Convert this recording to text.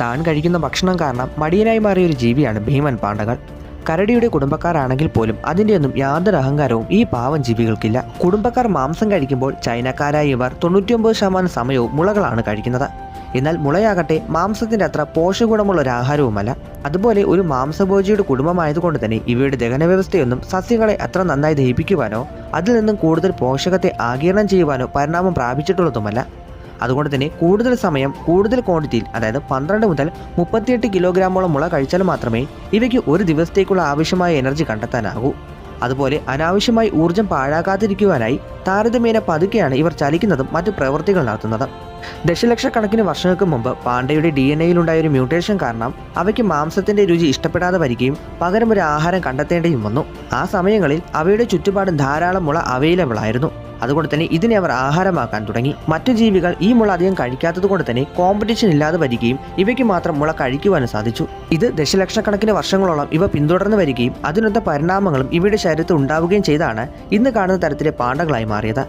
താൻ കഴിക്കുന്ന ഭക്ഷണം കാരണം മടിയനായി മാറിയ ഒരു ജീവിയാണ് ഭീമൻ പാണ്ഡകൾ. കരടിയുടെ കുടുംബക്കാരാണെങ്കിൽ പോലും അതിന്റെയൊന്നും യാതൊരു അഹങ്കാരവും ഈ പാവം ജീവികൾക്കില്ല. കുടുംബക്കാർ മാംസം കഴിക്കുമ്പോൾ ചൈനക്കാരായ ഇവർ തൊണ്ണൂറ്റിയൊമ്പത് ശതമാനം സമയവും മുളകളാണ് കഴിക്കുന്നത്. എന്നാൽ മുളയാകട്ടെ മാംസത്തിന്റെ അത്ര പോഷകഗുണമുള്ള ഒരു ആഹാരവുമല്ല. അതുപോലെ ഒരു മാംസഭോജിയുടെ കുടുംബമായതുകൊണ്ട് തന്നെ ഇവയുടെ ദഹന വ്യവസ്ഥയൊന്നും സസ്യങ്ങളെ അത്ര നന്നായി ദഹിപ്പിക്കുവാനോ അതിൽ നിന്നും കൂടുതൽ പോഷകത്തെ ആഗിരണം ചെയ്യുവാനോ പരിണാമം പ്രാപിച്ചിട്ടുള്ളതുമല്ല. അതുകൊണ്ട് തന്നെ കൂടുതൽ സമയം കൂടുതൽ ക്വാണ്ടിറ്റിയിൽ അതായത് പന്ത്രണ്ട് മുതൽ മുപ്പത്തിയെട്ട് കിലോഗ്രാമോളം മുള കഴിച്ചാൽ മാത്രമേ ഇവയ്ക്ക് ഒരു ദിവസത്തേക്കുള്ള ആവശ്യമായ എനർജി കണ്ടെത്താനാകൂ. അതുപോലെ അനാവശ്യമായി ഊർജം പാഴാകാതിരിക്കുവാനായി താരതമ്യേന പതുക്കെയാണ് ഇവർ ചലിക്കുന്നതും മറ്റു പ്രവൃത്തികൾ നടത്തുന്നത്. ദശലക്ഷക്കണക്കിന് വർഷങ്ങൾക്ക് മുമ്പ് പാണ്ഡയുടെ ഡി എൻ എയിലുണ്ടായ ഒരു മ്യൂട്ടേഷൻ കാരണം അവയ്ക്ക് മാംസത്തിന്റെ രുചി ഇഷ്ടപ്പെടാതെ വരികയും പകരം ഒരു ആഹാരം കണ്ടെത്തേണ്ടിയും വന്നു. ആ സമയങ്ങളിൽ അവയുടെ ചുറ്റുപാടും ധാരാളം മുള അവൈലബിൾ ആയിരുന്നു. അതുകൊണ്ട് തന്നെ ഇതിനെ അവർ ആഹാരമാക്കാൻ തുടങ്ങി. മറ്റു ജീവികൾ ഈ മുള അധികം കഴിക്കാത്തത് കൊണ്ട് തന്നെ കോമ്പറ്റീഷൻ ഇല്ലാതെ വരികയും ഇവയ്ക്ക് മാത്രം മുള കഴിക്കുവാനും സാധിച്ചു. ഇത് ദശലക്ഷക്കണക്കിന് വർഷങ്ങളോളം ഇവ പിന്തുടർന്ന് വരികയും അതിനൊത്ത പരിണാമങ്ങളും ഇവയുടെ ശരീരത്തിൽ ഉണ്ടാവുകയും ചെയ്താണ് ഇന്ന് കാണുന്ന തരത്തിലെ പാണ്ഡകളായി മാറിയത്.